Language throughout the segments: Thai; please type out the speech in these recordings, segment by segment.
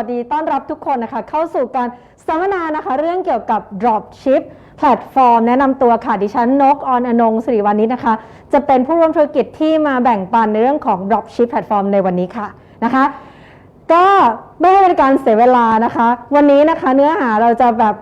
สวัสดีต้อนรับทุกคนนะคะ เข้าสู่การสัมมนานะคะ เรื่องเกี่ยวกับ Dropship แพลตฟอร์ม แนะนำตัวค่ะ ดิฉันนกออนอนงสิริวันิชนะคะ จะเป็นผู้ร่วมธุรกิจที่มาแบ่งปันในเรื่องของ Dropship แพลตฟอร์มในวันนี้ค่ะนะคะก็ไม่ให้เป็นการเสียเวลานะคะ วันนี้นะคะเนื้อหาเราจะแบบ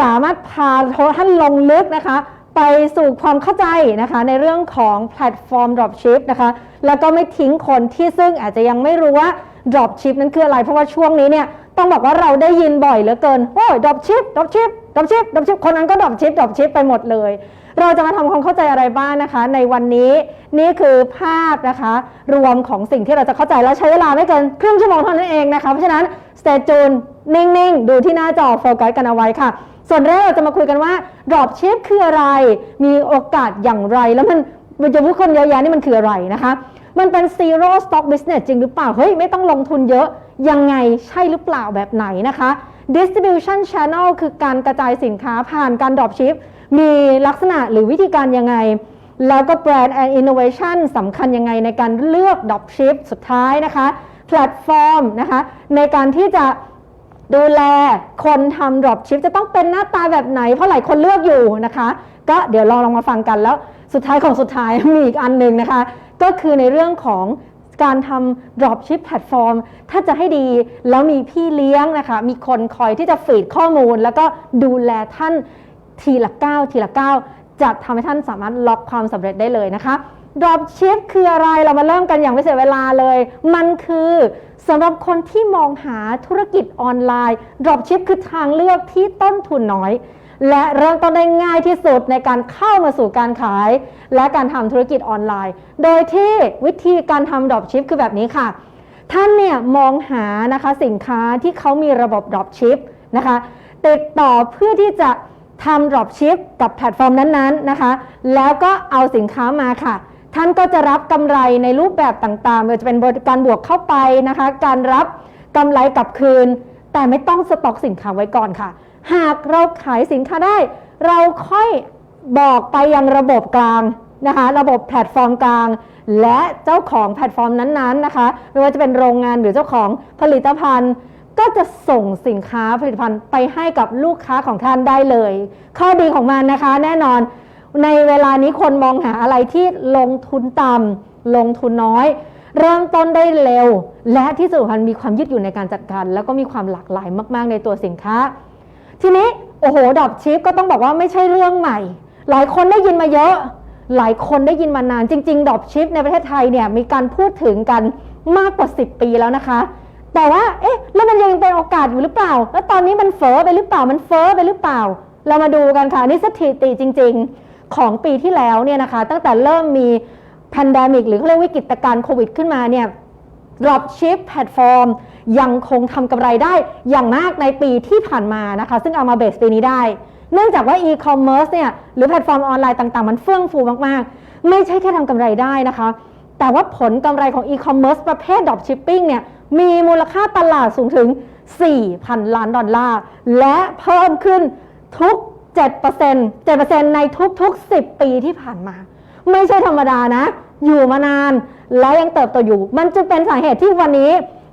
สามารถพาท่านลงลึกนะคะ ไปสู่ความเข้าใจนะคะ ในเรื่องของแพลตฟอร์ม Dropship นะคะ แล้วก็ไม่ทิ้งคนที่ซึ่งอาจจะยังไม่รู้ว่า Dropship นั้นคืออะไร เพราะว่าช่วงนี้เนี่ยต้องบอกว่าเราได้ยินบ่อยเหลือเกิน โอ้ย Dropship Dropship Dropship Dropship คนนั้นก็ Dropship Dropship ไปหมดเลย เราจะมาทำความเข้าใจอะไรบ้างนะคะ ในวันนี้นี่คือภาพนะคะ รวมของสิ่งที่เราจะเข้าใจแล้วใช้เวลาไม่เกินครึ่งชั่วโมงเท่านั้นเองนะคะ เพราะฉะนั้น stay tuned นิ่งๆ ดูที่หน้าจอโฟกัสกันเอาไว้ค่ะส่วนแรกเราจะมาคุยกันว่า dropship คืออะไร มีโอกาสอย่างไร แล้วมันมันจะพูดคนเยอะแยะนี่มันคืออะไรนะคะ มันเป็น zero stock business จริงหรือเปล่า เฮ้ย ไม่ต้องลงทุนเยอะ ยังไงใช่หรือเปล่าแบบไหนนะคะ distribution channel คือการกระจายสินค้าผ่านการ dropship มีลักษณะหรือวิธีการยังไง แล้วก็ brand and innovation สำคัญยังไงในการเลือก dropship สุดท้ายนะคะ แพลตฟอร์มนะคะ ในการที่จะดูแลคนทำ dropship จะต้องเป็นหน้าตาแบบไหน เพราะหลายคนเลือกอยู่นะคะ ก็เดี๋ยวลองลองมาฟังกันแล้วสุดท้ายของสุดท้ายมีอีกอันหนึ่งนะคะ ก็คือในเรื่องของการทำ dropship แพลตฟอร์มถ้าจะให้ดีแล้วมีพี่เลี้ยงนะคะ มีคนคอยที่จะฟีดข้อมูล แล้วก็ดูแลท่านทีละก้าวทีละก้าวจะทำให้ท่านสามารถล็อกความสำเร็จได้เลยนะคะ dropship คืออะไรเรามาเริ่มกันอย่างไม่เสียเวลาเลย มันคือสำหรับคนที่มองหาธุรกิจออนไลน์ dropship คือทางเลือกที่ต้นทุนน้อย และเริ่มต้นได้ง่ายที่สุดในการเข้ามาสู่การขาย และการทำธุรกิจออนไลน์ โดยที่วิธีการทำ dropship คือแบบนี้ค่ะ ท่านเนี่ยมองหานะคะสินค้าที่เขามีระบบ dropship นะคะติดต่อเพื่อที่จะทำ dropship กับแพลตฟอร์มนั้นๆนะคะ แล้วก็เอาสินค้ามาค่ะ ท่านก็จะรับกำไรในรูปแบบต่างๆไม่ว่าจะเป็นการบวกเข้าไปนะคะ การรับกำไรกลับคืน แต่ไม่ต้องสต็อกสินค้าไว้ก่อนค่ะ หากเราขายสินค้าได้ เราค่อยบอกไปยังระบบกลางนะคะระบบแพลตฟอร์มกลาง และเจ้าของแพลตฟอร์มนั้นๆนะคะไม่ว่าจะเป็นโรงงานหรือเจ้าของผลิตภัณฑ์ ก็จะส่งสินค้าผลิตภัณฑ์ไปให้กับลูกค้าของท่านได้เลย ข้อดีของมันนะคะแน่นอน ในเวลานี้คนมองหาอะไรที่ลงทุนต่ำลงทุนน้อย เริ่มต้นได้เร็ว และที่สำคัญมีความยืดหยุ่นในการจัดการ แล้วก็มีความหลากหลายมาก ๆ ในตัวสินค้า ทีนี้โอ้โหดอกชิปก็ต้องบอกว่าไม่ใช่เรื่องใหม่ หลายคนได้ยินมาเยอะ หลายคนได้ยินมานานจริงๆดอกชิปในประเทศไทยเนี่ยมีการพูดถึงกันมากกว่า 10 ปีแล้วนะคะ แต่ว่าเอ๊ะแล้วมันยังเป็นโอกาสอยู่หรือเปล่า แล้วตอนนี้มันเฟอ้อไปหรือเปล่ามันเฟอ้อไปหรือเปล่า เรามาดูกันค่ะนี่สถิติจริง ๆของปีที่แล้วเนี่ยนะคะ ตั้งแต่เริ่มมีแพนดมิกหรือเขาเรียกวิกฤตการณ์โควิดขึ้นมาเนี่ย dropship แพลตฟอร์มยังคงทำกำไรได้อย่างมากในปีที่ผ่านมานะคะ ซึ่งเอามาเบสปีนี้ได้ เนื่องจากว่า e-commerce เนี่ยหรือแพลตฟอร์มออนไลน์ต่างๆ มันเฟื่องฟูมากๆ ไม่ใช่แค่ทำกำไรได้นะคะ แต่ว่าผลกำไรของ e-commerce ประเภท dropshipping เนี่ยมีมูลค่าตลาดสูงถึง 4,000 ล้านดอลลาร์ และเพิ่มขึ้นทุก 7% 7%ในทุกๆ 10 ปีที่ผ่านมา ไม่ใช่ธรรมดานะ อยู่มานาน และยังเติบโตอยู่ มันจึงเป็นสาเหตุที่วันนี้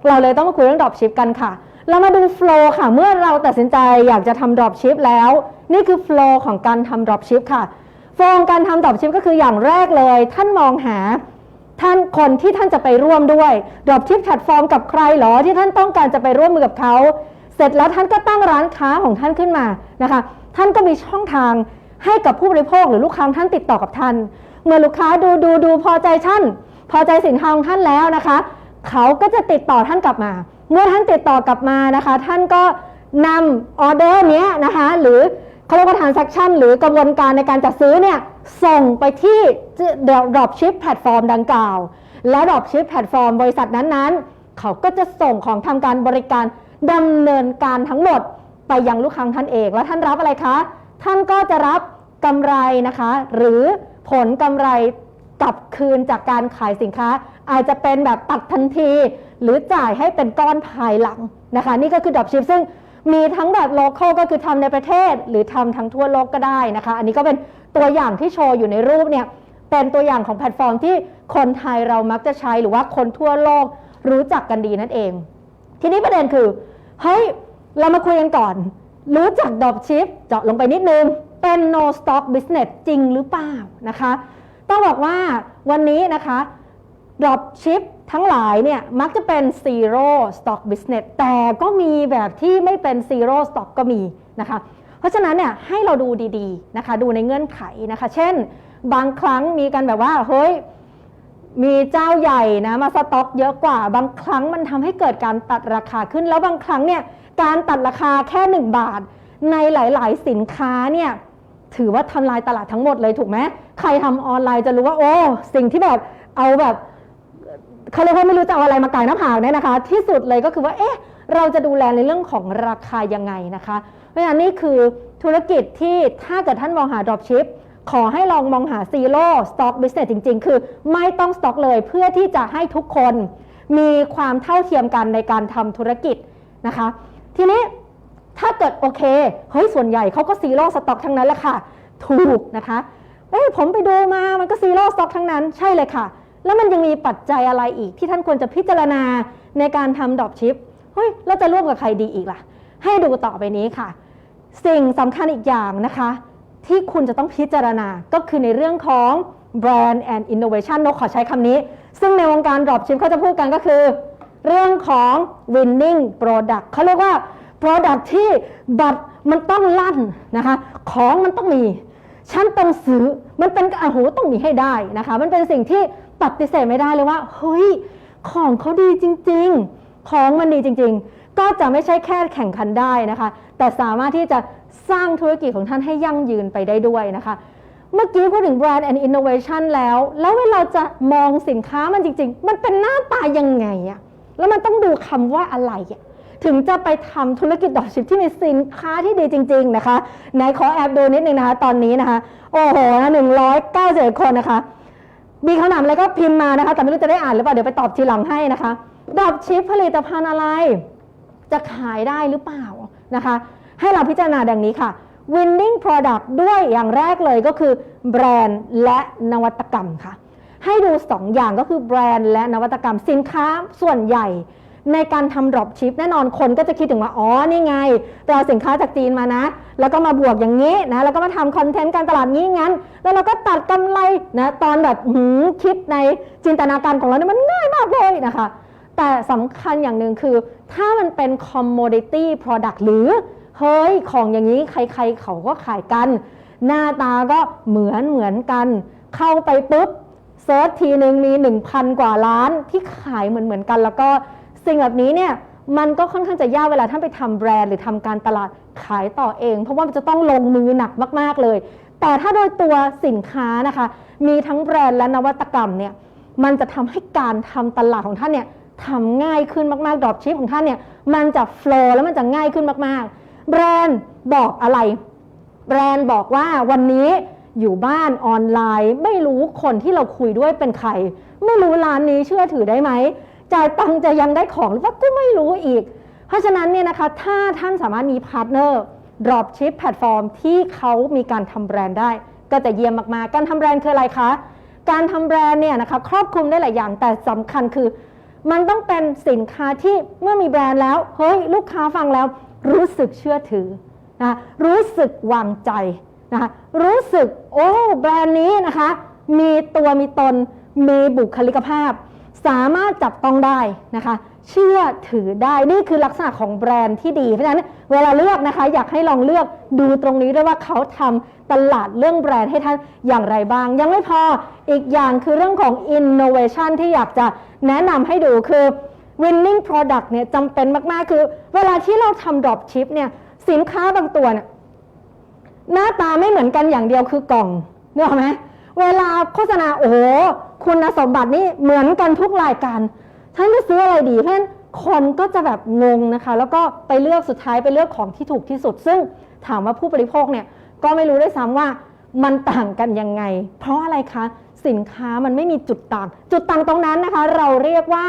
เราเลยต้องมาคุยเรื่อง dropship กันค่ะ เรามาดูโฟล์ค่ะ เมื่อเราตัดสินใจอยากจะทำ dropship แล้ว นี่คือโฟล์ของการทำ dropship ค่ะโฟล์ของการทำ dropship ก็คืออย่างแรกเลย ท่านมองหาท่านคนที่ท่านจะไปร่วมด้วย dropship แพลตฟอร์มกับใครเหรอที่ท่านต้องการจะไปร่วมมือกับเขา เสร็จแล้วท่านก็ตั้งร้านค้าของท่านขึ้นมานะคะ ท่านก็มีช่องทางให้กับผู้บริโภคหรือลูกค้าท่านติดต่อกับท่าน เมื่อลูกค้าดูดูดูพอใจท่าน พอใจสินค้าของท่านแล้วนะคะ เขาก็จะติดต่อท่านกลับมา เมื่อท่านติดต่อกลับมานะคะ ท่านก็นำออเดอร์นี้นะคะ หรือเขาเรียกว่า transaction หรือกระบวนการในการจัดซื้อเนี่ยส่งไปที่ dropship แพลตฟอร์มดังกล่าว แล้ว dropship แพลตฟอร์มบริษัทนั้นๆ เขาก็จะส่งของทำการบริการดำเนินการทั้งหมดไปยังลูกค้าท่านเองแล้วท่านรับอะไรคะ ท่านก็จะรับกำไรนะคะ หรือผลกำไร กลับคืนจากการขายสินค้า อาจจะเป็นแบบตัดทันที หรือจ่ายให้เป็นก้อนภายหลังนะคะ นี่ก็คือ dropship ซึ่งมีทั้งแบบ local ก็คือทำในประเทศ หรือทำทั้งทั่วโลกก็ได้นะคะ อันนี้ก็เป็นตัวอย่างที่โชว์อยู่ในรูปเนี่ยเป็นตัวอย่างของแพลตฟอร์มที่คนไทยเรามักจะใช้หรือว่าคนทั่วโลกรู้จักกันดีนั่นเอง ทีนี้ประเด็นคือเฮ้ยเรามาคุยกันก่อน รู้จักดอกชิปเจาะลงไปนิดนึงเป็น no stock business จริงหรือเปล่านะคะ ต้องบอกว่าวันนี้นะคะ drop ship ทั้งหลายเนี่ยมักจะเป็น zero stock business แต่ก็มีแบบที่ไม่เป็น zero stock ก็มีนะคะ เพราะฉะนั้นเนี่ยให้เราดูดีๆนะคะ ดูในเงื่อนไขนะคะ เช่น บางครั้งมีกันแบบว่าเฮ้ยมีเจ้าใหญ่นะมาสต็อกเยอะกว่า บางครั้งมันทำให้เกิดการตัดราคาขึ้น แล้วบางครั้งเนี่ยการตัดราคาแค่ 1 บาท ในหลาย ๆ สินค้าเนี่ย ถือว่าทำลายตลาดทั้งหมดเลยถูกไหมใครทำออนไลน์จะรู้ว่าโอ้สิ่งที่แบบเอาแบบเขาเรียกว่าไม่รู้จะเอาอะไรมาไก่หน้าผากเนี่ยนะคะ ที่สุดเลยก็คือว่าเอ๊ะเราจะดูแลในเรื่องของราคายังไงนะคะ เพราะฉะนั้นนี่คือธุรกิจที่ถ้าเกิดท่านมองหา dropship ขอให้ลองมองหา zero stock business จริง ๆ คือไม่ต้องสต็อกเลยเพื่อที่จะให้ทุกคนมีความเท่าเทียมกันในการทำธุรกิจนะคะ ทีนี้ ถ้าเกิดโอเคเฮ้ยส่วนใหญ่เขาก็ zero stock ทั้งนั้นแหละค่ะ ถูกนะคะเอ้ยผมไปดูมามันก็ zero stock ทั้งนั้นใช่เลยค่ะ แล้วมันยังมีปัจจัยอะไรอีกที่ท่านควรจะพิจารณาในการทำดอกชิปเฮ้ยเราจะร่วมกับใครดีอีกล่ะ ให้ดูต่อไปนี้ค่ะ สิ่งสำคัญอีกอย่างนะคะ ที่คุณจะต้องพิจารณาก็คือในเรื่องของ brand and innovation นกขอใช้คำนี้ ซึ่งในวงการ dropship เขาจะพูดกันก็คือ เรื่องของ winning product เขาเรียกว่า product ที่บัตรมันต้องลั่นนะคะ ของมันต้องมีฉันต้องซื้อมันเป็นโอ้โหต้องมีให้ได้นะคะ มันเป็นสิ่งที่ปฏิเสธไม่ได้เลยว่าเฮ้ยของเขาดีจริง ๆ ของมันดีจริง ๆ ก็จะไม่ใช่แค่แข่งขันได้นะคะ แต่สามารถที่จะสร้างธุรกิจของท่านให้ยั่งยืนไปได้ด้วยนะคะ เมื่อกี้พูดถึง brand and innovation แล้ว แล้วเวลาจะมองสินค้ามันจริง ๆ มันเป็นหน้าตายังไงอะแล้วมันต้องดูคำว่าอะไรอะ ถึงจะไปทำธุรกิจดอกชิปที่มีสินค้าที่ดีจริง ๆ นะคะไหนขอแอบดูนิดนึงนะคะ ตอนนี้นะคะ โอ้โหหนึ่งร้อยเก้าสิบคนนะคะ มีคำถามอะไรก็พิมพ์มานะคะ แต่ไม่รู้จะได้อ่านหรือเปล่า เดี๋ยวไปตอบทีหลังให้นะคะดอกชิปผลิตภัณฑ์อะไร จะขายได้หรือเปล่านะคะ ให้เราพิจารณาดังนี้ค่ะ winning product ด้วยอย่างแรกเลยก็คือแบรนด์และนวัตกรรมค่ะ ให้ดู 2 อย่างก็คือแบรนด์และนวัตกรรมสินค้าส่วนใหญ่ ในการทำ drop ship แน่นอนคนก็จะคิดถึงว่า อ๋อ นี่ไงเราเอาสินค้าจากจีนมานะ แล้วก็มาบวกอย่างนี้นะ แล้วก็มาทำคอนเทนต์การตลาดงี้งั้น แล้วเราก็ตัดกำไรนะ ตอนแบบหืมคิดในจินตนาการของเราเนี่ยมันง่ายมากเลยนะคะ แต่สำคัญอย่างหนึ่งคือ ถ้ามันเป็น commodity product หรือ เฮ้ย ของอย่างนี้ใครๆ เขาก็ขายกัน หน้าตาก็เหมือนเหมือนกัน เข้าไปปุ๊บเซิร์ชทีหนึ่งมี 1,000 กว่าล้านที่ขายเหมือนเหมือนกันแล้วก็ สิ่งแบบนี้เนี่ยมันก็ค่อนข้างจะยากเวลาท่านไปทำแบรนด์หรือทำการตลาดขายต่อเอง เพราะว่ามันจะต้องลงมือหนักมากๆเลย แต่ถ้าโดยตัวสินค้านะคะ มีทั้งแบรนด์และนวัตกรรมเนี่ยมันจะทำให้การทำตลาดของท่านเนี่ยทำง่ายขึ้นมากๆดรอปชิปของท่านเนี่ยมันจะโฟล์แล้วมันจะง่ายขึ้นมากๆ แบรนด์บอกอะไร แบรนด์บอกว่าวันนี้อยู่บ้านออนไลน์ ไม่รู้คนที่เราคุยด้วยเป็นใคร ไม่รู้ร้านนี้เชื่อถือได้ไหม จ่ายตังค์จะยังได้ของหรือว่าก็ไม่รู้อีก เพราะฉะนั้นเนี่ยนะคะถ้าท่านสามารถมีพาร์ทเนอร์ drop ship แพลตฟอร์มที่เขามีการทำแบรนด์ได้ ก็จะเยี่ยมมากๆ การทำแบรนด์คืออะไรคะ การทำแบรนด์เนี่ยนะคะครอบคลุมได้หลายอย่างแต่สำคัญคือ มันต้องเป็นสินค้าที่เมื่อมีแบรนด์แล้วเฮ้ยลูกค้าฟังแล้ว รู้สึกเชื่อถือนะรู้สึกวางใจนะคะรู้สึกโอ้แบรนด์นี้นะคะ มีตัวมีตนมีบุคลิกภาพ สามารถจับต้องได้นะคะ เชื่อถือได้นี่คือลักษณะของแบรนด์ที่ดี เพราะฉะนั้นเวลาเลือกนะคะอยากให้ลองเลือกดูตรงนี้ด้วยว่าเขาทำตลาดเรื่องแบรนด์ให้ท่านอย่างไรบ้าง ยังไม่พออีกอย่างคือเรื่องของ innovation ที่อยากจะแนะนำให้ดูคือ winning product เนี่ยจำเป็นมาก ๆ คือเวลาที่เราทำ drop ship เนี่ยสินค้าบางตัวเนี่ยหน้าตาไม่เหมือนกันอย่างเดียวคือกล่องนึกออกไหม เวลาโฆษณาโอ้โหคุณสมบัตินี่เหมือนกันทุกรายการท่านจะซื้ออะไรดีเพราะฉะนั้นคนก็จะแบบงงนะคะ แล้วก็ไปเลือกสุดท้ายไปเลือกของที่ถูกที่สุด ซึ่งถามว่าผู้บริโภคเนี่ยก็ไม่รู้ด้วยซ้ำว่ามันต่างกันยังไง เพราะอะไรคะ สินค้ามันไม่มีจุดต่าง จุดต่างตรงนั้นนะคะ เราเรียกว่า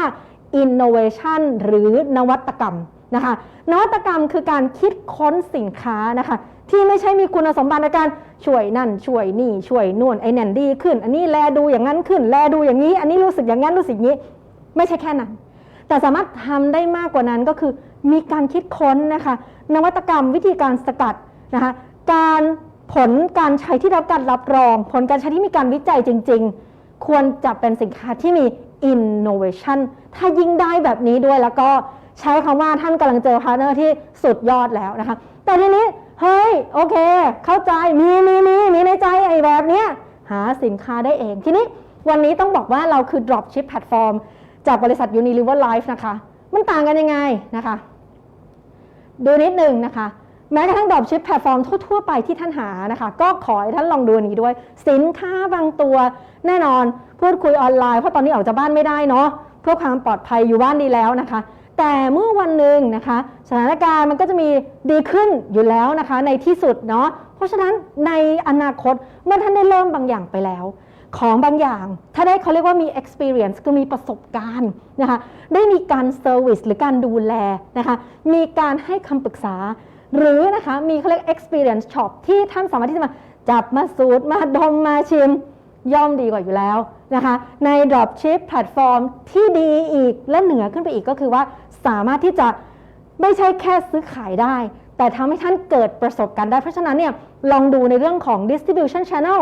innovation หรือนวัตกรรมนะคะ นวัตกรรมคือการคิดค้นสินค้านะคะ ที่ไม่ใช่มีคุณสมบัติในการช่วยนั่นช่วยนี่ช่วยนู่นไอ้นั่นดีขึ้น อันนี้แลดูอย่างนั้นขึ้น แลดูอย่างนี้ อันนี้รู้สึกอย่างนั้นรู้สึกนี้ ไม่ใช่แค่นั้น แต่สามารถทำได้มากกว่านั้นก็คือ มีการคิดค้นนะคะ นวัตกรรมวิธีการสกัดนะคะการผลการใช้ที่รับการรับรอง ผลการใช้ที่มีการวิจัยจริง ๆ ควรจะเป็นสินค้าที่มี innovation ถ้ายิ่งได้แบบนี้ด้วยแล้วก็ใช้คำว่าท่านกำลังเจอพาร์ทเนอร์ที่สุดยอดแล้วนะคะ แต่ทีนี้ เฮ้ยโอเค เข้าใจมีมีมีมีในใจไอ้แบบเนี้ยหาสินค้าได้เอง ทีนี้วันนี้ต้องบอกว่าเราคือ dropship platform จากบริษัท Unilever Life นะคะ มันต่างกันยังไงนะคะ ดูนิดหนึ่งนะคะ แม้กระทั่ง dropship platform ทั่วๆไปที่ท่านหานะคะ ก็ขอให้ท่านลองดูนี้ด้วย สินค้าบางตัวแน่นอนพูดคุยออนไลน์เพราะตอนนี้ออกจากบ้านไม่ได้เนาะเพื่อความปลอดภัยอยู่บ้านดีแล้วนะคะ แต่เมื่อวันหนึ่งนะคะสถานการณ์มันก็จะมีดีขึ้นอยู่แล้วนะคะในที่สุดเนาะเพราะฉะนั้นในอนาคตเมื่อท่านได้เริ่มบางอย่างไปแล้ว ของบางอย่างถ้าได้เขาเรียกว่ามี experience คือมีประสบการณ์นะคะได้มีการ service หรือการดูแลนะคะมีการให้คำปรึกษา หรือนะคะมีเขาเรียก experience shop ที่ท่านสามารถที่จะมาจับมาสูตรมาดมมาชิม ย่อมดีกว่าอยู่แล้วนะคะใน dropship platform ที่ดีอีกและเหนือขึ้นไปอีกก็คือว่าสามารถที่จะไม่ใช่แค่ซื้อขายได้ แต่ทำให้ท่านเกิดประสบการณ์ได้ เพราะฉะนั้นเนี่ยลองดูในเรื่องของ distribution channel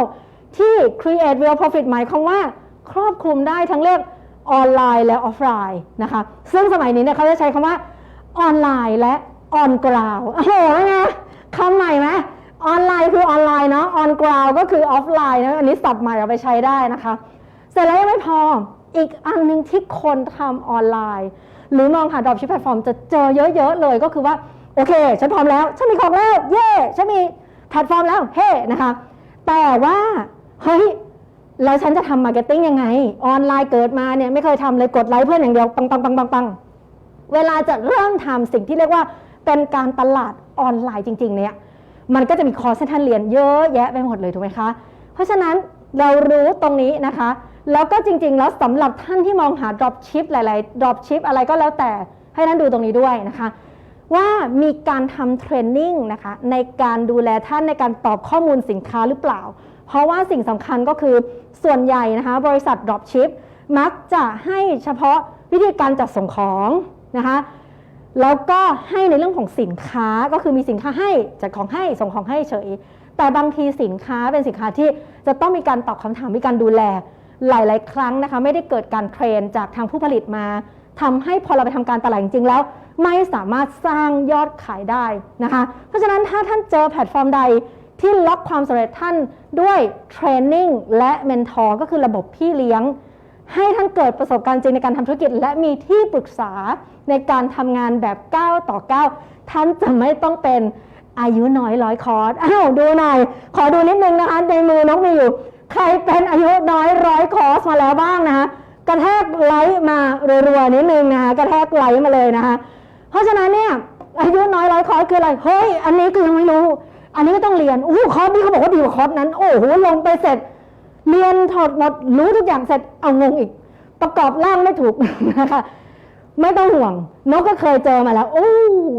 ที่ create real profit หมายความว่าครอบคลุมได้ทั้งเรื่องออนไลน์และออฟไลน์นะคะซึ่งสมัยนี้เนี่ยเขาจะใช้คำว่าออนไลน์และ on ground โอ้โหไงคำใหม่ไหม ออนไลน์คือออนไลน์เนาะ on ground ก็คือออฟไลน์นะอันนี้สับใหม่เอาไปใช้ได้นะคะ เสร็จแล้วยังไม่พออีกอันหนึงที่คนทำออนไลน์ หรือมองหา dropship platform จะเจอเยอะๆเลยก็คือว่า โอเค ฉันพร้อมแล้ว ฉันมีของแล้ว เย่ฉันมีแพลตฟอร์มแล้วเฮ้นะคะ แต่ว่า เฮ้ยแล้วฉันจะทำมาร์เก็ตติ้งยังไง ออนไลน์เกิดมาเนี่ยไม่เคยทำเลยกดไลค์เพื่อนอย่างเดียวปังปังปังปังปังเวลาจะเริ่มทำสิ่งที่เรียกว่าเป็นการตลาดออนไลน์จริง ๆ เนี่ย มันก็จะมีคอร์สให้ท่านเรียนเยอะแยะไปหมดเลยถูกไหมคะ เพราะฉะนั้นเรารู้ตรงนี้นะคะ แล้วก็จริงๆ แล้วสำหรับท่านที่มองหา drop ship หลายๆ drop ship อะไรก็แล้วแต่ให้ท่านดูตรงนี้ด้วยนะคะ ว่ามีการทำเทรนนิ่งนะคะในการดูแลท่านในการตอบข้อมูลสินค้าหรือเปล่า เพราะว่าสิ่งสำคัญก็คือส่วนใหญ่นะคะ บริษัท dropship มักจะให้เฉพาะวิธีการจัดส่งของนะคะ แล้วก็ให้ในเรื่องของสินค้าก็คือมีสินค้าให้จัดของให้ส่งของให้เฉย แต่บางทีสินค้าเป็นสินค้าที่จะต้องมีการตอบคำถามมีการดูแล หลาย ๆ ครั้งนะคะ ไม่ได้เกิดการเทรนจากทางผู้ผลิตมาทำให้พอเราไปทำการตลาดจริงๆแล้ว ไม่สามารถสร้างยอดขายได้นะคะ เพราะฉะนั้นถ้าท่านเจอแพลตฟอร์มใดที่ล็อกความสำเร็จท่านด้วยเทรนนิ่งและเมนทอร์ก็คือระบบพี่เลี้ยง ให้ท่านเกิดประสบการณ์จริงในการทำธุรกิจ และมีที่ปรึกษาในการทำงานแบบ9ต่อ9ท่านจะไม่ต้องเป็นอายุน้อยร้อยคอร์สอ้าวดูหน่อย ขอดูนิดนึงนะคะในมือน้องมีอยู่ ใครเป็นอายุน้อยร้อยคอร์สมาแล้วบ้างนะคะกระแทกไลค์มารัวๆนิดนึงนะคะกระแทกไลค์มาเลยนะคะ เพราะฉะนั้นเนี่ยอายุน้อยร้อยคอร์สคืออะไรเฮ้ยอันนี้คือยังไม่รู้ อันนี้ก็ต้องเรียนอู้คอร์สนี้เขาบอกว่าดีกว่าคอร์สนั้น โอ้โหลงไปเสร็จ เรียนถอดหมดรู้ทุกอย่างเสร็จเอางงอีก ประกอบร่างไม่ถูกนะคะไม่ต้องห่วง นกก็เคยเจอมาแล้ว โอ้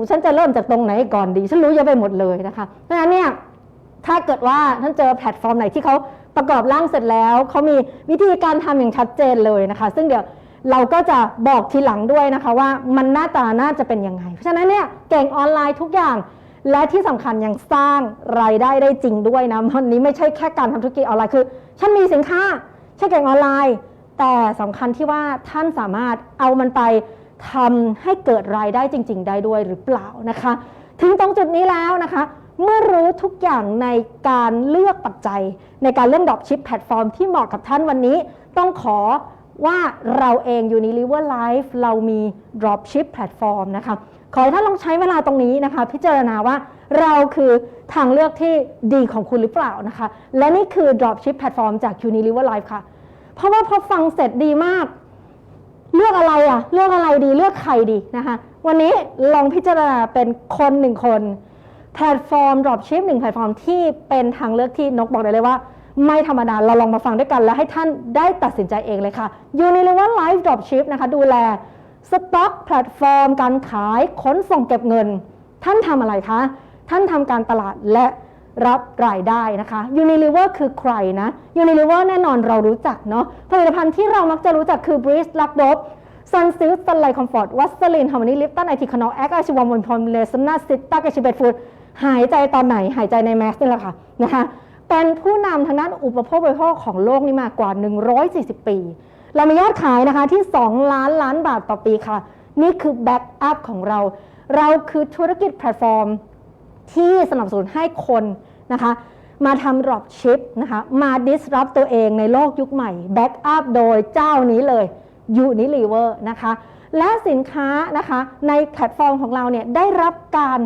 ฉันจะเริ่มจากตรงไหนก่อนดี ฉันรู้เยอะไปหมดเลยนะคะเพราะฉะนั้นเนี่ยถ้าเกิดว่าท่านเจอแพลตฟอร์มไหนที่เขาประกอบร่างเสร็จแล้วเขามีวิธีการทำอย่างชัดเจนเลยนะคะ ซึ่งเดี๋ยวเราก็จะบอกทีหลังด้วยนะคะว่ามันหน้าตาน่าจะเป็นยังไง เพราะฉะนั้นเนี่ยเก่งออนไลน์ทุกอย่าง และที่สำคัญยังสร้างรายได้ได้จริงด้วยนะวันนี้ไม่ใช่แค่การทำธุรกิจออนไลน์คือ ฉันมีสินค้าฉันเก่งออนไลน์ แต่สำคัญที่ว่าท่านสามารถเอามันไปทำให้เกิดรายได้จริง ๆ ได้ด้วยหรือเปล่านะคะ ถึงตรงจุดนี้แล้วนะคะ เมื่อรู้ทุกอย่างในการเลือกปัจจัย ในการเลือกดอปชิปแพลตฟอร์มที่เหมาะกับท่านวันนี้ ต้องขอว่าเราเอง Unilever Life เรามี Dropship แพลตฟอร์มนะคะ ขอให้ท่านลองใช้เวลาตรงนี้นะคะ พิจารณาว่า เราคือทางเลือกที่ดีของคุณหรือเปล่านะคะ และนี่คือ Dropship แพลตฟอร์มจาก Unilever Life ค่ะ เพราะว่าพอฟังเสร็จดีมาก เลือกอะไรอะเลือกอะไรดีเลือกใครดีนะคะ วันนี้ลองพิจารณาเป็นคนหนึ่งคน แพลตฟอร์ม dropship หนึ่งแพลตฟอร์มที่เป็นทางเลือกที่นกบอกได้เลยว่าไม่ธรรมดา เราลองมาฟังด้วยกันแล้วให้ท่านได้ตัดสินใจเองเลยค่ะ Unilever Life Dropship นะคะ ดูแลสต็อกแพลตฟอร์ม การขายขนส่งเก็บเงิน ท่านทำอะไรคะ ท่านทำการตลาดและรับรายได้นะคะ Unilever คือใครนะ Unilever แน่นอนเรารู้จักเนาะผลิตภัณฑ์ที่เรามักจะรู้จักคือ Breeze l a c t o p ซันซิลซันไลคอมฟอร์ตวัสลินฮาร์โมนีลิปตันไอทีคอนอลแอคอาชิวอมอนพอมเลสนาซิต้ากาชิเบตฟูดหายใจตอนไหนหายใจในแมสนี่แหละค่ะนะคะเป็นผู้นำทางด้านอุปโภคบริโภคของโลกนี่มากกว่า 140 ปี เรามียอดขายนะคะที่ 2 ล้านล้านบาทต่อปีค่ะ นี่คือแบ็กอัพของเรา เราคือธุรกิจแพลตฟอร์ม ที่สนับสนุนให้คนนะคะมาทำ drop ship นะคะมา disrupt ตัวเองในโลกยุคใหม่ back up โดยเจ้านี้เลย Unilever นะคะและสินค้านะคะในแพลตฟอร์มของเราเนี่ยได้รับการ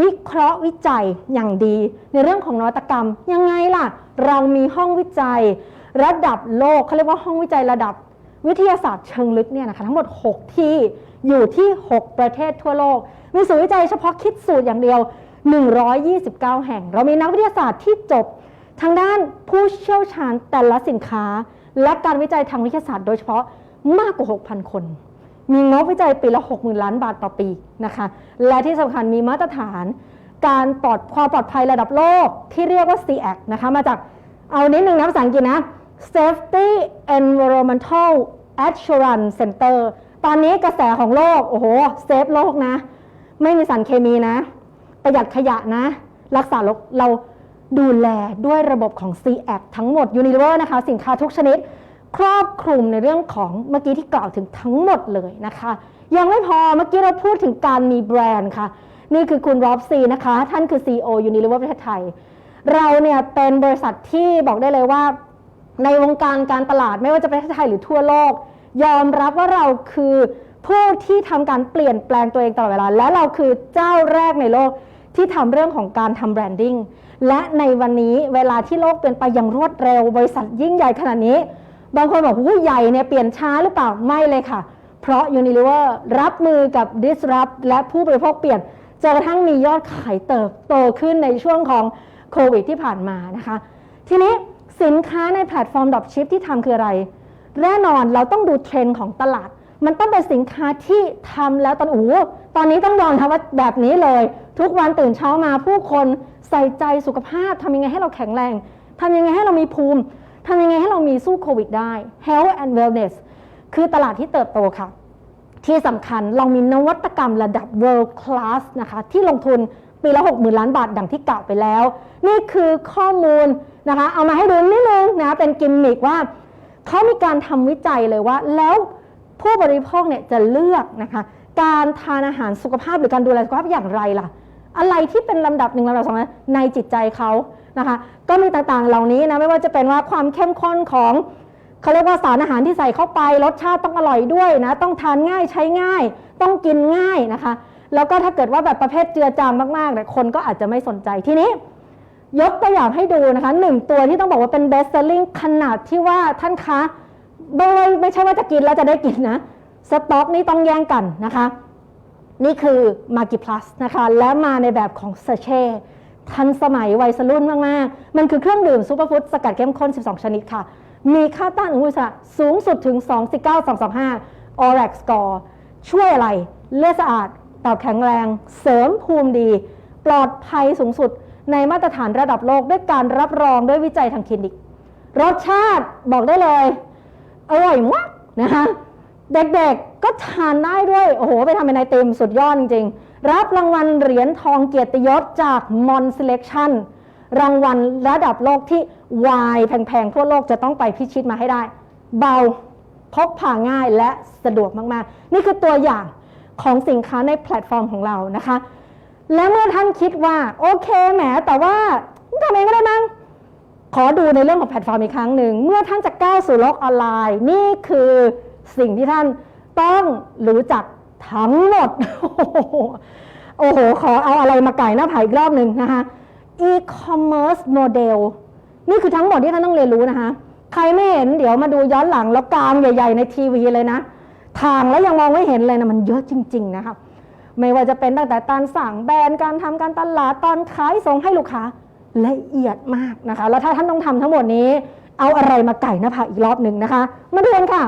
วิเคราะห์วิจัยอย่างดี ในเรื่องของนวัตกรรม ยังไงล่ะ เรามีห้องวิจัย ระดับโลกเขาเรียกว่าห้องวิจัยระดับวิทยาศาสตร์เชิงลึกเนี่ยนะคะทั้งหมด 6 ที่อยู่ที่ 6 ประเทศทั่วโลก มีศูนย์วิจัยเฉพาะคิดสูตรอย่างเดียว 129 แห่ง เรามีนักวิทยาศาสตร์ที่จบทางด้านผู้เชี่ยวชาญแต่ละสินค้า และการวิจัยทางวิทยาศาสตร์โดยเฉพาะมากกว่า 6,000 คน มีงบวิจัยปีละ 60,000 ล้านบาทต่อปีนะคะ และที่สำคัญมีมาตรฐาน การปลอดความปลอดภัยระดับโลกที่เรียกว่า CAC นะคะ มาจากเอานิดนึงนะภาษาอังกฤษนะ Safety Environmental Assurance Center ตอนนี้กระแสของโลก โอ้โห เซฟโลกนะ ไม่มีสารเคมีนะ ประหยัดขยะนะ รักษาโลกเราดูแลด้วยระบบของ CAC ทั้งหมด Unilever นะคะ สินค้าทุกชนิด ครอบคลุมในเรื่องของเมื่อกี้ที่กล่าวถึงทั้งหมดเลยนะคะ ยังไม่พอเมื่อกี้เราพูดถึงการมีแบรนด์ค่ะ นี่คือคุณรอบซีนะคะ ท่านคือ CEO Unilever ประเทศไทย เราเนี่ยเป็นบริษัทที่บอกได้เลยว่า ในวงการการตลาดไม่ว่าจะเป็นประเทศไทยหรือทั่วโลก ยอมรับว่าเราคือ ผู้ที่ทำการเปลี่ยนแปลงตัวเองตลอดเวลา และเราคือเจ้าแรกในโลกที่ทำเรื่องของการทำแบรนดิ้งและในวันนี้เวลาที่โลกเปลี่ยนไปอย่างรวดเร็ว บริษัทยิ่งใหญ่ขนาดนี้ บางคนบอกผู้ใหญ่เนี่ยเปลี่ยนช้าหรือเปล่าไม่เลยค่ะ เพราะ Unilever รับมือกับ disrupt และผู้บริโภคเปลี่ยนจนกระทั่งมียอดขายเติบโตขึ้นในช่วงของโควิดที่ผ่านมานะคะ ทีนี้สินค้าในแพลตฟอร์มดรอปชิปที่ทำคืออะไร แน่นอนเราต้องดูเทรนด์ของตลาด มันต้องเป็นสินค้าที่ทำแล้วตอนโอ้ตอนนี้ต้องยอมรับว่าแบบนี้เลย ทุกวันตื่นเช้ามาผู้คนใส่ใจสุขภาพทำยังไงให้เราแข็งแรงทำยังไงให้เรามีภูมิทำยังไงให้เรามีสู้โควิดได้ health and wellness คือตลาดที่เติบโตค่ะ ที่สำคัญเรามีนวัตกรรมระดับ world class นะคะ ที่ลงทุนปีละ 60,000 ล้านบาทดังที่กล่าวไปแล้ว นี่คือข้อมูลนะคะ เอามาให้ดูนิดนึงนะ เป็นกิมมิกว่า เขามีการทำวิจัยเลยว่า แล้ว ผู้บริโภคเนี่ยจะเลือกนะคะการทานอาหารสุขภาพหรือการดูแลสุขภาพอย่างไรล่ะ อะไรที่เป็นลำดับหนึ่งลำดับสองนในจิตใจเขานะคะ ก็มีต่างๆเหล่านี้นะไม่ว่าจะเป็นว่าความเข้มข้นของเขาเรียกว่าสารอาหารที่ใส่เข้าไปรสชาติต้องอร่อยด้วยนะต้องทานง่ายใช้ง่าย ต้องกินง่ายนะคะ แล้วก็ถ้าเกิดว่าแบบประเภทเจือจางมากๆเนี่ยคนก็อาจจะไม่สนใจทีนี้ยกตัวอย่างให้ดูนะคะหนึ่งตัวที่ต้องบอกว่าเป็น best selling ขนาดที่ว่าท่านคะ ไม่ไม่ใช่ว่าจะกินแล้วจะได้กินนะสต็อกนี่ต้องแย่งกันนะคะ นี่คือ m a g i Plus นะคะ และมาในแบบของเซเช่ทันสมัยวัยรุ่นมาก ๆ มันคือเครื่องดื่มซูเปอร์ฟู้ดสกัดเข้มข้น 12 ชนิดค่ะ มีค่าต้านอนุมูลอิสระสูงสุดถึง 2.9225 ORAC score ช่วยอะไรเลือดสะอาดตับแข็งแรง เสริมภูมิดี ปลอดภัยสูงสุดในมาตรฐานระดับโลกด้วยการรับรองด้วยวิจัยทางคลินิก รสชาติบอกได้เลย อร่อยมากนะคะเด็กๆก็ทานได้ด้วย โอ้โห ไปทำเป็นไอติมสุดยอดจริงๆ รับรางวัลเหรียญทองเกียรติยศจากมอน Selection รางวัลระดับโลกที่วายแพงๆ ทั่วโลกจะต้องไปพิชิตมาให้ได้ เบาพกพาง่ายและสะดวกมากๆ นี่คือตัวอย่างของสินค้าในแพลตฟอร์มของเรานะคะ และเมื่อท่านคิดว่า โอเคแหมแต่ว่าทำเองก็ได้มั้ง อดูในเรื่องของแพลตฟอร์มอีกครั้งหนึ่ง เมื่อท่านจะก้าวสู่โลกออนไลน์ นี่คือสิ่งที่ท่านต้องรู้จักทั้งหมด โอ้โห ขอเอาอะไรมาไก่หน้าผาอีกรอบหนึ่งนะคะ e-commerce model นี่คือทั้งหมดที่ท่านต้องเรียนรู้นะคะ ใครไม่เห็นเดี๋ยวมาดูย้อนหลังแล้วกลางใหญ่ ๆ ในทีวีเลยนะ ทางแล้วยังมองไม่เห็นเลยนะมันเยอะจริง ๆ นะคะไม่ว่าจะเป็นตั้งแต่การสั่งแบรนด์การทำการตลาดตอนขายส่งให้ลูกค้า ละเอียดมากนะคะ แล้วถ้าท่านต้องทำทั้งหมดนี้ เอาอะไรมาไก่หน้าผากอีกรอบหนึ่งนะคะ มาดูกันค่ะ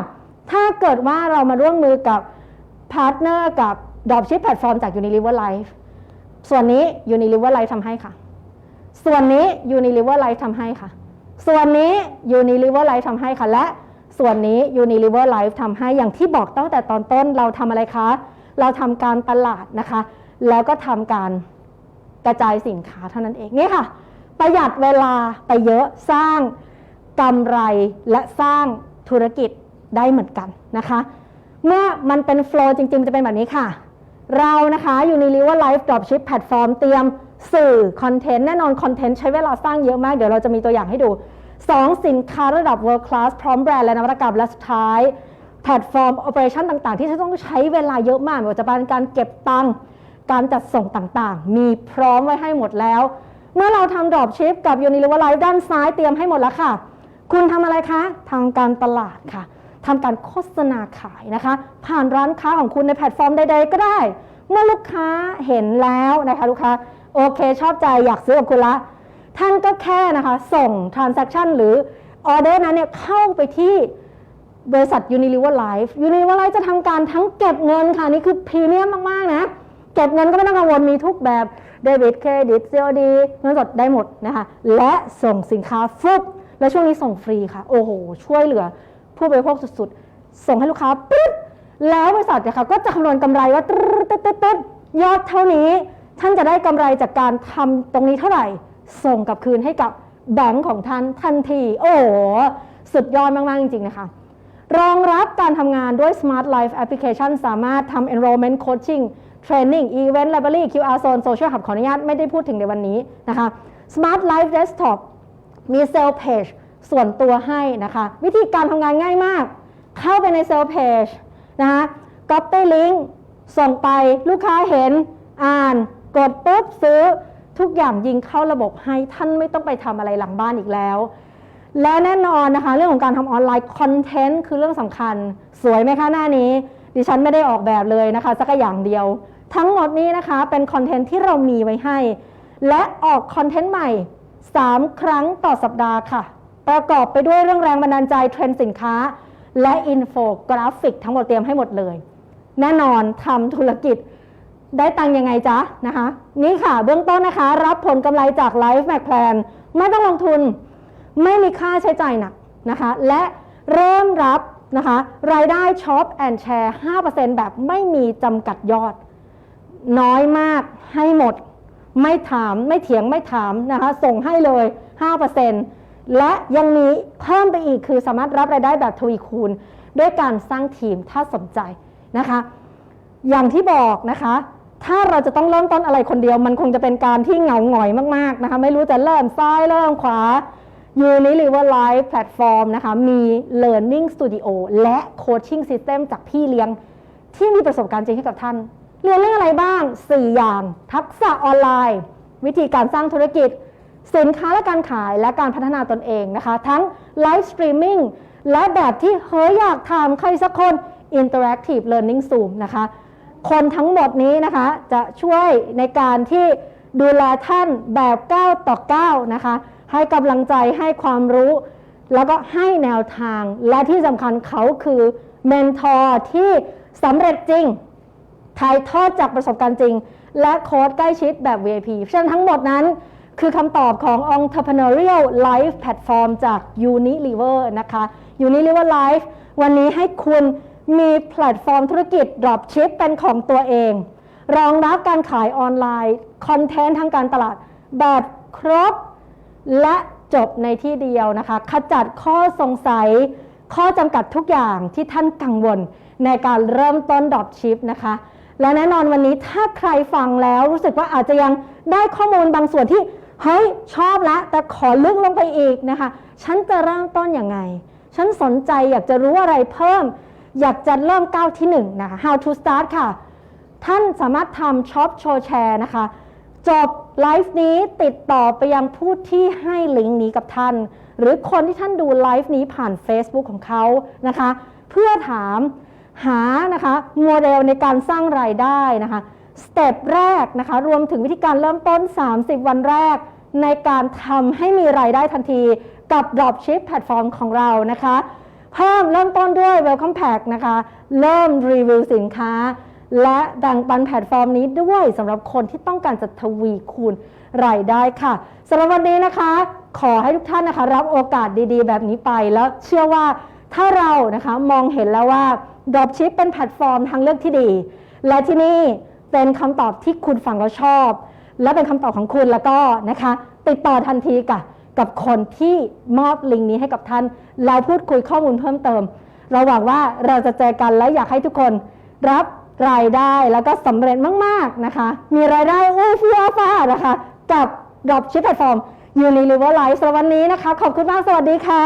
ถ้าเกิดว่าเรามาร่วมมือกับพาร์ทเนอร์กับดรอปชิปแพลตฟอร์มจาก Unilever Life ส่วนนี้ Unilever Life ทำให้ค่ะ ส่วนนี้ Unilever Life ทำให้ค่ะ ส่วนนี้ Unilever Life ทำให้ค่ะ และส่วนนี้ Unilever Life ทำให้ อย่างที่บอกตั้งแต่ตอนต้นเราทำอะไรคะ เราทำการตลาดนะคะ แล้วก็ทำการกระจายสินค้าเท่านั้นเองนี่ค่ะ ประหยัดเวลาไปเยอะสร้างกำไรและสร้างธุรกิจได้เหมือนกันนะคะ เมื่อมันเป็นโฟล์จริงๆ จะเป็นแบบนี้ค่ะ เรานะคะ Unilever Life Dropship Platform เตรียมสื่อคอนเทนต์ แน่นอนคอนเทนต์ใช้เวลาสร้างเยอะมาก เดี๋ยวเราจะมีตัวอย่างให้ดู 2 สินค้าระดับ world class พร้อมแบรนด์และนวัตกรรมและสุดท้าย แพลตฟอร์ม operation ต่างๆ ที่จะต้องใช้เวลาเยอะมากไม่ว่าจะเป็นการเก็บตังค์การจัดส่งต่างๆ มีพร้อมไว้ให้หมดแล้ว เมื่อเราทำ dropship กับ Unilever Life ด้านซ้ายเตรียมให้หมดแล้วค่ะ คุณทำอะไรคะ ทางการตลาดค่ะทำการโฆษณาขายนะคะ ผ่านร้านค้าของคุณในแพลตฟอร์มใดๆก็ได้ เมื่อลูกค้าเห็นแล้วนะคะลูกค้าโอเคชอบใจอยากซื้อกับคุณละ ท่านก็แค่นะคะ ส่ง transaction หรือออเดอร์นั้นเนี่ยเข้าไปที่บริษัท Unilever Life Unilever Life จะทำการทั้งเก็บเงินค่ะ นี่คือพรีเมียมมาก ๆ นะ เก็บเงินก็ไม่ต้องกังวลมีทุกแบบ เดบิตเครดิต COD เงินสดได้หมดนะคะ และส่งสินค้าฟึบและช่วงนี้ส่งฟรีค่ะ โอ้โห ช่วยเหลือผู้บริโภคสุดๆ ส่งให้ลูกค้าปึ๊บแล้วบริษัทเนี่ยค่ะก็จะคำนวณกำไรว่าตึ๊ดตึ๊ดตึ๊ดตึ๊ดยอดเท่านี้ ท่านจะได้กำไรจากการทำตรงนี้เท่าไหร่ ส่งกลับคืนให้กับแบงก์ของท่านทันที โอ้โห สุดยอดมาก ๆ จริง ๆ นะคะ รองรับการทำงานด้วย Smart Life Application สามารถทำ Enrollment Coaching Training Event Library QR Zone Social Hub ขออนุญาตไม่ได้พูดถึงในวันนี้นะคะ Smart Life Desktop มี Sales Page ส่วนตัวให้นะคะ วิธีการทำงานง่ายมาก เข้าไปใน Sales Page นะคะ Copy Link ส่งไปลูกค้าเห็นอ่าน กดปุ๊บซื้อทุกอย่างยิงเข้าระบบให้ท่านไม่ต้องไปทำอะไรหลังบ้านอีกแล้ว และแน่นอนนะคะ เรื่องของการทำออนไลน์คอนเทนต์คือเรื่องสำคัญ สวยไหมคะหน้านี้ ดิฉันไม่ได้ออกแบบเลยนะคะ สักอย่างเดียว ทั้งหมดนี้นะคะเป็นคอนเทนต์ที่เรามีไว้ให้ และออกคอนเทนต์ใหม่ 3 ครั้งต่อสัปดาห์ค่ะ ประกอบไปด้วยเรื่องแรงบันดาลใจเทรนด์สินค้า และอินโฟกราฟิกทั้งหมดเตรียมให้หมดเลย แน่นอนทำธุรกิจได้ตังยังไงจ๊ะนะคะ นี่ค่ะเบื้องต้นนะคะ รับผลกำไรจาก Life Mac Plan ไม่ต้องลงทุน ไม่มีค่าใช้จ่ายหนักนะคะ และเริ่มรับนะคะ รายได้ช็อปแอนแชร์ 5%แบบไม่มีจำกัดยอด น้อยมากให้หมด ไม่ถามไม่เถียงไม่ถามนะคะส่งให้เลย 5%และยังมีเพิ่มไปอีกคือสามารถรับรายได้แบบทวีคูณ ด้วยการสร้างทีมถ้าสนใจนะคะ อย่างที่บอกนะคะ ถ้าเราจะต้องเริ่มต้นอะไรคนเดียว มันคงจะเป็นการที่เหงาหงอยมากๆนะคะไม่รู้จะเริ่มซ้ายเริ่มขวา Unilever Live Platform นะคะมี Learning Studio และ Coaching System จากพี่เลี้ยงที่มีประสบการณ์จริงให้กับท่าน เรียนเรื่องอะไรบ้าง 4 อย่าง ทักษะออนไลน์ วิธีการสร้างธุรกิจ สินค้าและการขายและการพัฒนาตนเองนะคะ ทั้งไลฟ์สตรีมมิ่งและแบบที่เฮ้ยอยากทำใครสักคน Interactive Learning Zoom นะคะ คนทั้งหมดนี้นะคะจะช่วยในการที่ดูแลท่านแบบ9ต่อ9นะคะ ให้กำลังใจให้ความรู้ แล้วก็ให้แนวทาง และที่สำคัญเขาคือเมนทอร์ที่สำเร็จจริง ถ่ายทอดจากประสบการณ์จริง และโค้ดใกล้ชิดแบบ VIP เพราะฉะนั้นทั้งหมดนั้นคือคำตอบของ Entrepreneurial Life Platform จาก Unilever นะคะ Unilever Life วันนี้ให้คุณมีแพลตฟอร์มธุรกิจ Dropship เป็นของตัวเอง รองรับการขายออนไลน์คอนเทนต์ทางการตลาดแบบครบ และจบในที่เดียวนะคะ ขจัดข้อสงสัย ข้อจำกัดทุกอย่างที่ท่านกังวลในการเริ่มต้นดรอปชิปนะคะ และแน่นอนวันนี้ถ้าใครฟังแล้วรู้สึกว่าอาจจะยังได้ข้อมูลบางส่วนที่เฮ้ยชอบแล้วแต่ขอลึกลงไปอีกนะคะ ฉันจะเริ่มต้นยังไง ฉันสนใจอยากจะรู้อะไรเพิ่ม อยากจะเริ่มก้าวที่หนึ่งนะคะ how to start ค่ะ ท่านสามารถทำช็อปโชว์แชร์นะคะ จบไลฟ์นี้ติดต่อไปยังผู้ที่ให้ลิงก์นี้กับท่าน หรือคนที่ท่านดูไลฟ์นี้ผ่าน Facebook ของเขานะคะ เพื่อถาม หานะคะโมเดลในการสร้างรายได้นะคะสเต็ปแรกนะคะรวมถึงวิธีการเริ่มต้น 30 วันแรก ในการทำให้มีรายได้ทันทีกับ Dropship แพลตฟอร์มของเรานะคะเพิ่มเริ่มต้นด้วย Welcome Pack นะคะ เริ่มรีวิวสินค้า และแบ่งปันแพลตฟอร์มนี้ด้วยสำหรับคนที่ต้องการจะทวีคูณรายได้ค่ะสำหรับวันนี้นะคะ ขอให้ทุกท่านนะคะ รับโอกาสดีๆ แบบนี้ไปแล้วเชื่อว่าถ้าเรานะคะมองเห็นแล้วว่า Dropship เป็นแพลตฟอร์มทางเลือกที่ดี และที่นี่เป็นคำตอบที่คุณฟังแล้วชอบ และเป็นคำตอบของคุณแล้วก็นะคะ ติดต่อทันทีกับกับคนที่มอบลิงก์นี้ให้กับท่านแล้วพูดคุยข้อมูลเพิ่มเติม เราหวังว่าเราจะเจอกันและอยากให้ทุกคนรับรายได้แล้วก็สำเร็จมาก ๆ นะคะ มีรายได้อู้ฟู่อ้าฟ้านะคะ กับ Dropship แพลตฟอร์ม Unilever Life สำหรับวันนี้นะคะ ขอบคุณมาก สวัสดีค่ะ